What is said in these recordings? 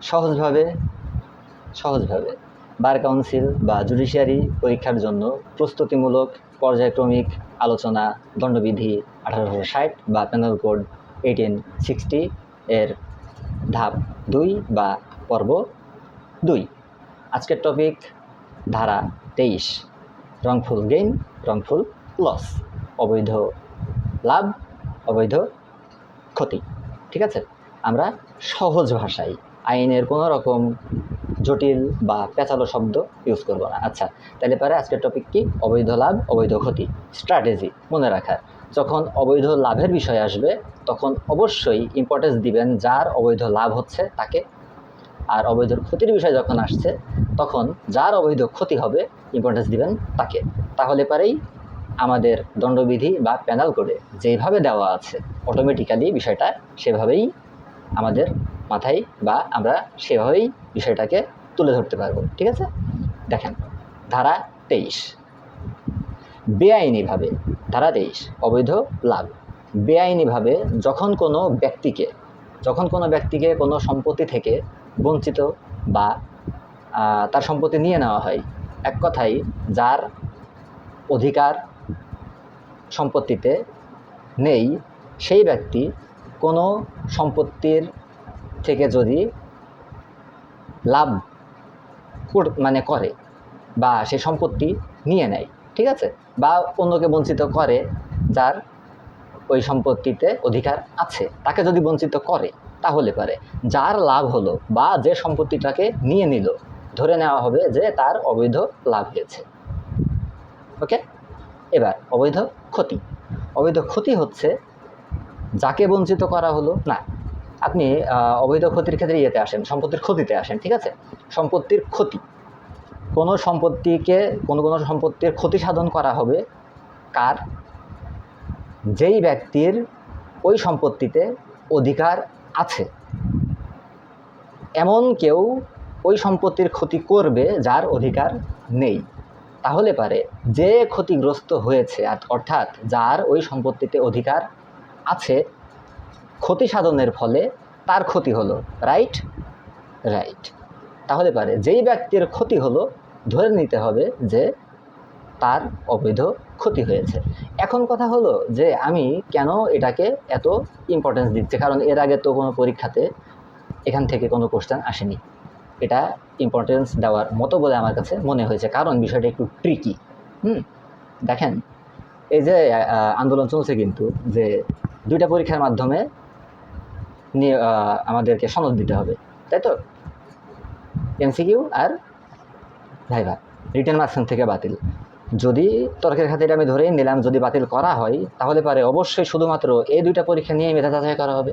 সহজভাবে সহজভাবে bar council বা জুডিশিয়ারি পরীক্ষার জন্য প্রস্তুতিমূলক পর্যায়ক্রমিক আলোচনা দণ্ডবিধি আঠারোশো ষাট বা প্যানেল কোড এইটিন সিক্সটি এর ধাপ দুই বা পর্ব দুই। আজকের টপিক ধারা তেইশ রংফুল গেইন রংফুল লস অবৈধ লাভ, অবৈধ ক্ষতি, ঠিক আছে? আমরা সহজ ভাষায় আইনের কোনো রকম জটিল বা পেঁচালো শব্দ ইউজ করব না। আচ্ছা তাহলে পরে আজকের টপিক কি? অবৈধ লাভ, অবৈধ ক্ষতি। স্ট্র্যাটেজি মনে রাখার। যখন অবৈধ লাভের বিষয় আসবে, তখন অবশ্যই ইম্পর্টেন্স দিবেন যার অবৈধ লাভ হচ্ছে তাকে। আর অবৈধ ক্ষতির বিষয় যখন আসছে, তখন যার অবৈধ ক্ষতি হবে ইম্পর্টেন্স দিবেন তাকে। তাহলে পারেই আমাদের দণ্ডবিধি বা প্যানাল করে যেভাবে দেওয়া আছে অটোমেটিক্যালি বিষয়টা সেভাবেই আমাদের মাথায় বা আমরা সেভাবেই বিষয়টাকে তুলে ধরতে পারব, ঠিক আছে? দেখেন, ধারা তেইশ। বেআইনিভাবে, ধারা তেইশ, অবৈধ লাভ। বেআইনিভাবে যখন কোনো ব্যক্তিকে, যখন কোনো ব্যক্তিকে কোনো সম্পত্তি থেকে বঞ্চিত বা তার সম্পত্তি নিয়ে নেওয়া হয়, এক কথায় যার অধিকার সম্পত্তিতে নেই, সেই ব্যক্তি কোনো সম্পত্তির থেকে যদি লাভ মানে করে বা সে সম্পত্তি নিয়ে নেয়, ঠিক আছে? বা অন্যকে বঞ্চিত করে যার ওই সম্পত্তিতে অধিকার আছে, তাকে যদি বঞ্চিত করে, তাহলে পারে। যার লাভ হলো বা যে সম্পত্তিটাকে নিয়ে নিল, ধরে নেওয়া হবে যে তার অবৈধ লাভ হয়েছে। ওকে? এবার, অবৈধ ক্ষতি। অবৈধ ক্ষতি হচ্ছে যাকে বঞ্চিত করা হলো, না, আপনি অবৈধ ক্ষতির ক্ষেত্রে ইয়েতে আসেন, সম্পত্তির ক্ষতিতে আসেন, ঠিক আছে? সম্পত্তির ক্ষতি। কোনো সম্পত্তিকে, কোনো কোনো সম্পত্তির ক্ষতি সাধন করা হবে, কার? যেই ব্যক্তির ওই সম্পত্তিতে অধিকার আছে। এমন কেউ ওই সম্পত্তির ক্ষতি করবে যার অধিকার নেই। তাহলে পারে যে ক্ষতিগ্রস্ত হয়েছে, অর্থাৎ যার ওই সম্পত্তিতে অধিকার আছে ক্ষতি সাধনের ফলে তার ক্ষতি হলো রাইট রাইট তাহলে পারে যেই ব্যক্তির ক্ষতি হলো, ধরে নিতে হবে যে তার অবৈধ ক্ষতি হয়েছে। এখন কথা হলো যে আমি কেন এটাকে এত ইম্পর্টেন্স দিচ্ছি? কারণ এর আগে তো কোনো পরীক্ষাতে এখান থেকে কোনো কোশ্চেন আসেনি। এটা ইম্পর্টেন্স দেওয়ার মতো বলে আমার কাছে মনে হয়েছে। কারণ বিষয়টা একটু ট্রিকি হুম? দেখেন, এই যে আন্দোলন চলছে কিন্তু যে দুইটা পরীক্ষার মাধ্যমে নিয়ে আমাদেরকে সনদ দিতে হবে। তাই তো? এমসিকিউ আর ভাইভা রিটার্ন মার্কসন থেকে বাতিল। যদি তর্কের খাতিরে আমি ধরেই নিলাম, যদি বাতিল করা হয়, তাহলে পারে অবশ্যই শুধুমাত্র এই দুইটা পরীক্ষা নিয়ে মেধা যাচাই করা হবে।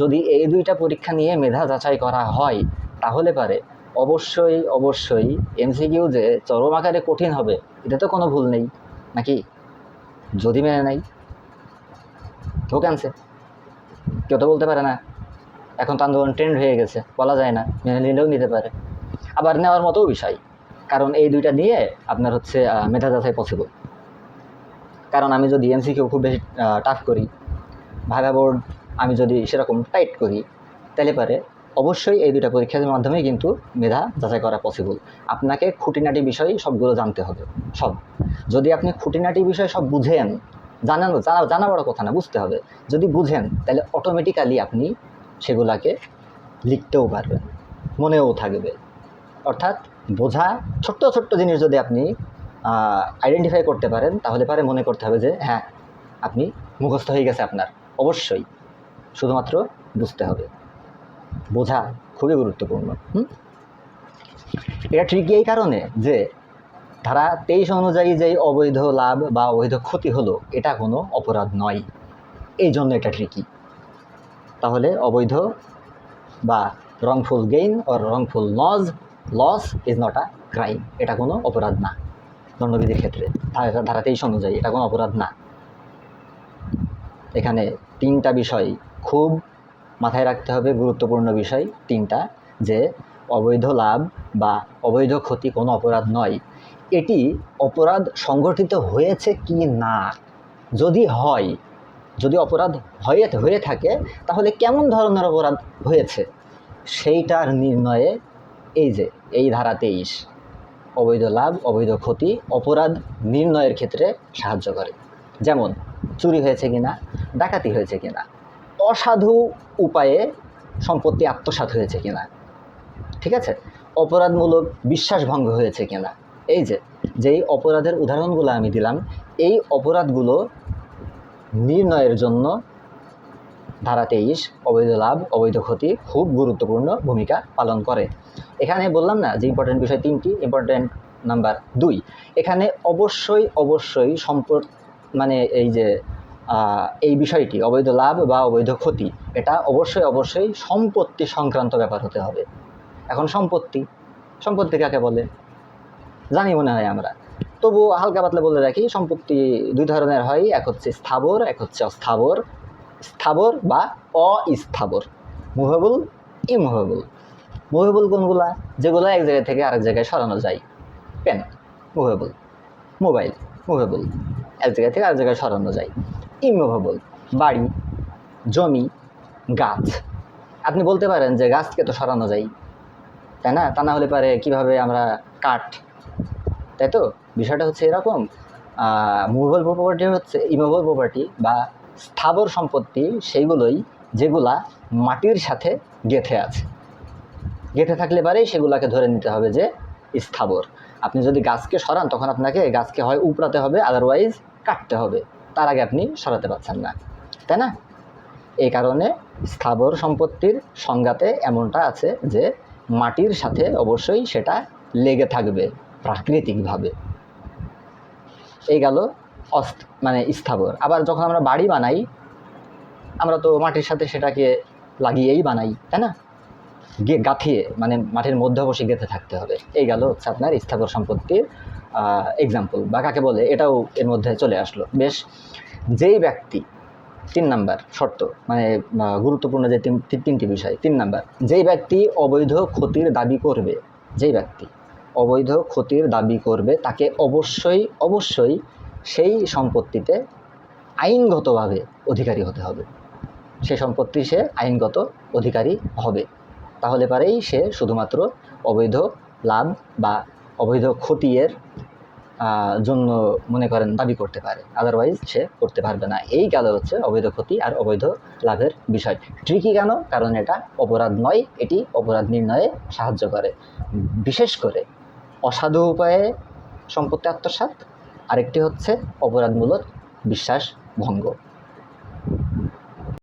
যদি এই দুইটা পরীক্ষা নিয়ে মেধা যাচাই করা হয়, তাহলে পারে অবশ্যই অবশ্যই এমসিকিউ যে চরম আকারে কঠিন হবে, এটা তো কোনো ভুল নেই, নাকি? যদি মেনে নেই ক্যান্সেল কেউ তো বলতে পারে না, এখন তো আন্দোলন ট্রেন্ড হয়ে গেছে, বলা যায় না, মেনে নিলেও নিতে পারে। আবার নেওয়ার মতো বিষয়, কারণ এই দুইটা নিয়ে আপনার হচ্ছে মেধা যাচাই পসিবল কারণ আমি যদি এমসিকিউ খুব বেশি টাফ করি ভাগা বোর্ড আমি যদি সেরকম টাইট করি, তাহলে পারে, অবশ্যই এই দুইটা পরীক্ষার মাধ্যমে কিন্তু মেধা যাচাই করা পসিবল আপনাকে খুঁটিনাটি বিষয় সবগুলো জানতে হবে, সব। যদি আপনি খুঁটিনাটি বিষয় সব বুঝেন জানান জানা জানা বড় কথা না, বুঝতে হবে। যদি বুঝেন, তাহলে অটোমেটিক্যালি আপনি সেগুলাকে লিখতেও পারবেন, মনেও থাকবে। অর্থাৎ বোঝা, ছোট্ট ছোট্ট জিনিস যদি আপনি আইডেন্টিফাই করতে পারেন, তাহলে পারে মনে করতে হবে যে হ্যাঁ আপনি মুখস্থ হয়ে গেছে আপনার। অবশ্যই, শুধুমাত্র বুঝতে হবে। বোঝা খুবই গুরুত্বপূর্ণ, হুম? এটা ট্রিকি এই কারণে যে ধারা তেইশ অনুযায়ী যেই অবৈধ লাভ বা অবৈধ ক্ষতি হলো, এটা কোনো অপরাধ নয়। এই জন্য এটা ট্রিকি তাহলে অবৈধ বা wrongful gain or wrongful loss loss is not a crime এটা কোনো অপরাধ না দণ্ডবিধির ক্ষেত্রে। ধারা তেইশ অনুযায়ী এটা কোনো অপরাধ না। এখানে তিনটা বিষয় খুব মাথায় রাখতে হবে, গুরুত্বপূর্ণ বিষয় তিনটা, যে অবৈধ লাভ বা অবৈধ ক্ষতি কোনো অপরাধ নয়। এটি অপরাধ সংগঠিত হয়েছে কি না? যদি হয়, যদি অপরাধ হয়ে হয়ে থাকে, তাহলে কেমন ধরনের অপরাধ হয়েছে? সেইটার নির্ণয়ে এই যে, এই ধারা তেইশ, অবৈধ লাভ, অবৈধ ক্ষতি, অপরাধ নির্ণয়ের ক্ষেত্রে সাহায্য করে। যেমন, চুরি হয়েছে কিনা, ডাকাতি হয়েছে কিনা, অসাধু উপায়ে সম্পত্তি আত্মসাৎ হয়েছে কিনা, ঠিক আছে? অপরাধমূলক বিশ্বাসভঙ্গ হয়েছে কিনা এই যে, যেই অপরাধের উদাহরণগুলো আমি দিলাম, এই অপরাধগুলো নির্ণয়ের জন্য ধারা তেইশ, অবৈধ লাভ, অবৈধ ক্ষতি খুব গুরুত্বপূর্ণ ভূমিকা পালন করে। এখানে বললাম না যে ইম্পর্টেন্ট বিষয় তিনটি ইম্পর্টেন্ট নাম্বার দুই। এখানে অবশ্যই অবশ্যই সম্পদ মানে এই যে এই বিষয়টি, অবৈধ লাভ বা অবৈধ ক্ষতি, এটা অবশ্যই অবশ্যই সম্পত্তি সংক্রান্ত ব্যাপার হতে হবে। এখন সম্পত্তি সম্পত্তি কাকে বলে? জানি মনে হয় আমরা। তবু হালকা পাতলা বলে রাখি, সম্পত্তি দুই ধরনের হয়, এক হচ্ছে স্থাবর, এক হচ্ছে অস্থাবর। স্থাবর বা অস্থাবর। মুভেবল ইমুভেবল মুভেবল কোনগুলা? যেগুলো এক জায়গা থেকে আরেক জায়গায় সরানো যায়। পেন মুভেবল মোবাইল মুভেবল এক জায়গা থেকে আরেক জায়গায় সরানো যায়। ইমুভেবল বাড়ি, জমি, গাছ। আপনি বলতে পারেন যে গাছকে তো সরানো যায়, তাই না? তা না হলে পারে কীভাবে আমরা কাঠ তাই তো বিষয়টা হচ্ছে এরকম মুভেবল প্রপার্টি হচ্ছে ইমুভেবল প্রপার্টি বা স্থাবর সম্পত্তি সেইগুলোই যেগুলা মাটির সাথে গেঁথে আছে। গেঁথে থাকলে পারেই সেগুলাকে ধরে নিতে হবে যে স্থাবর। আপনি যদি গাছকে সরান, তখন আপনাকে গাছকে হয় উপড়াতে হবে আদারওয়াইজ কাটতে হবে। তার আগে আপনি সরাতে পারছেন না। তাই না? এই কারণে স্থাবর সম্পত্তির সংজ্ঞাতে এমনটা আছে যে মাটির সাথে অবশ্যই সেটা লেগে থাকবে। প্রাকৃতিকভাবে। এই গেল অস্ত মানে স্থাবর। আবার যখন আমরা বাড়ি বানাই, আমরা তো মাটির সাথে সেটাকে লাগিয়েই বানাই, তাই না? গে গাঁথিয়ে মানে মাটির মধ্যে অবশ্যই গেঁথে থাকতে হবে। এই গেল হচ্ছে আপনার স্থাবর সম্পত্তির এক্সাম্পল বা কাকে বলে, এটাও এর মধ্যে চলে আসলো। বেশ, যেই ব্যক্তি, তিন নাম্বার শর্ত মানে গুরুত্বপূর্ণ যে তিন তিন- তিনটি বিষয়, তিন নাম্বার, যেই ব্যক্তি অবৈধ ক্ষতির দাবি করবে, যেই ব্যক্তি অবৈধ ক্ষতির দাবি করবে, তাকে অবশ্যই অবশ্যই সেই সম্পত্তিতে আইনগতভাবে অধিকারী হতে হবে। সেই সম্পত্তি সে আইনগত অধিকারী হবে। তাহলে পারেই সে শুধুমাত্র অবৈধ লাভ বা অবৈধ ক্ষতির জন্য মনে করেন দাবি করতে পারে। আদারওয়াইজ সে করতে পারবে না। এই গেল হচ্ছে অবৈধ ক্ষতি আর অবৈধ লাভের বিষয়। ট্রিকি কেন? কারণ এটা অপরাধ নয়। এটি অপরাধ নির্ণয়ে সাহায্য করে। বিশেষ করে অসাধু উপায়ে সম্পত্তি আত্মসাৎ। আরেকটি হচ্ছে অপরাধমূলক বিশ্বাস ভঙ্গ।